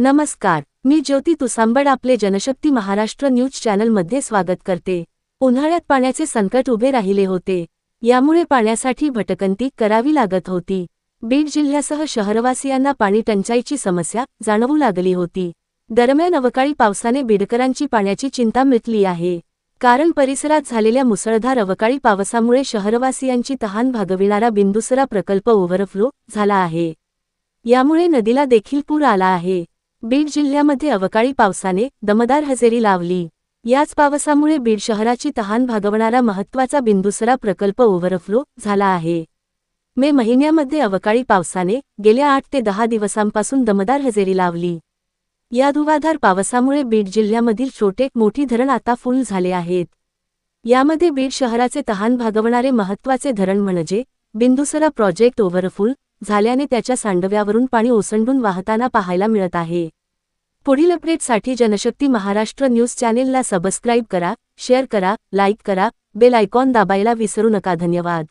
नमस्कार मी ज्योती तुसांबड आपले जनशक्ती महाराष्ट्र न्यूज चॅनलमध्ये स्वागत करते. उन्हाळ्यात पाण्याचे संकट उभे राहिले होते. यामुळे पाण्यासाठी भटकंती करावी लागत होती. बीड जिल्ह्यासह शहरवासियांना पाणी टंचाईची समस्या जाणवू लागली होती. दरम्यान अवकाळी पावसाने बीडकरांची पाण्याची चिंता मिटली आहे. कारण परिसरात झालेल्या मुसळधार अवकाळी पावसामुळे शहरवासियांची तहान भागविणारा बिंदुसरा प्रकल्प ओव्हरफ्लो झाला आहे. यामुळे नदीला देखील पूर आला आहे. बीड जिल्ह्यामध्ये अवकाळी पावसाने दमदार हजेरी लावली. याच पावसामुळे बीड शहराची तहान भागवणारा महत्त्वाचा बिंदुसरा प्रकल्प ओव्हरफ्लो झाला आहे. मे महिन्यामध्ये अवकाळी पावसाने गेल्या आठ ते दहा दिवसांपासून दमदार हजेरी लावली. या धुवाधार पावसामुळे बीड जिल्ह्यामधील छोटे मोठी धरण आता फुल झाले आहेत. यामध्ये बीड शहराचे तहान भागवणारे महत्त्वाचे धरण म्हणजे बिंदुसरा प्रोजेक्ट ओव्हरफुल झाल्याने त्याच्या सांडव्यावरून पाणी ओसंडून वाहताना पाहायला मिळत आहे. पुढील अपडेटसाठी जनशक्ती महाराष्ट्र न्यूज चॅनेलला सबस्क्राईब करा शेअर करा लाईक करा बेल आयकॉन दाबायला विसरू नका. धन्यवाद.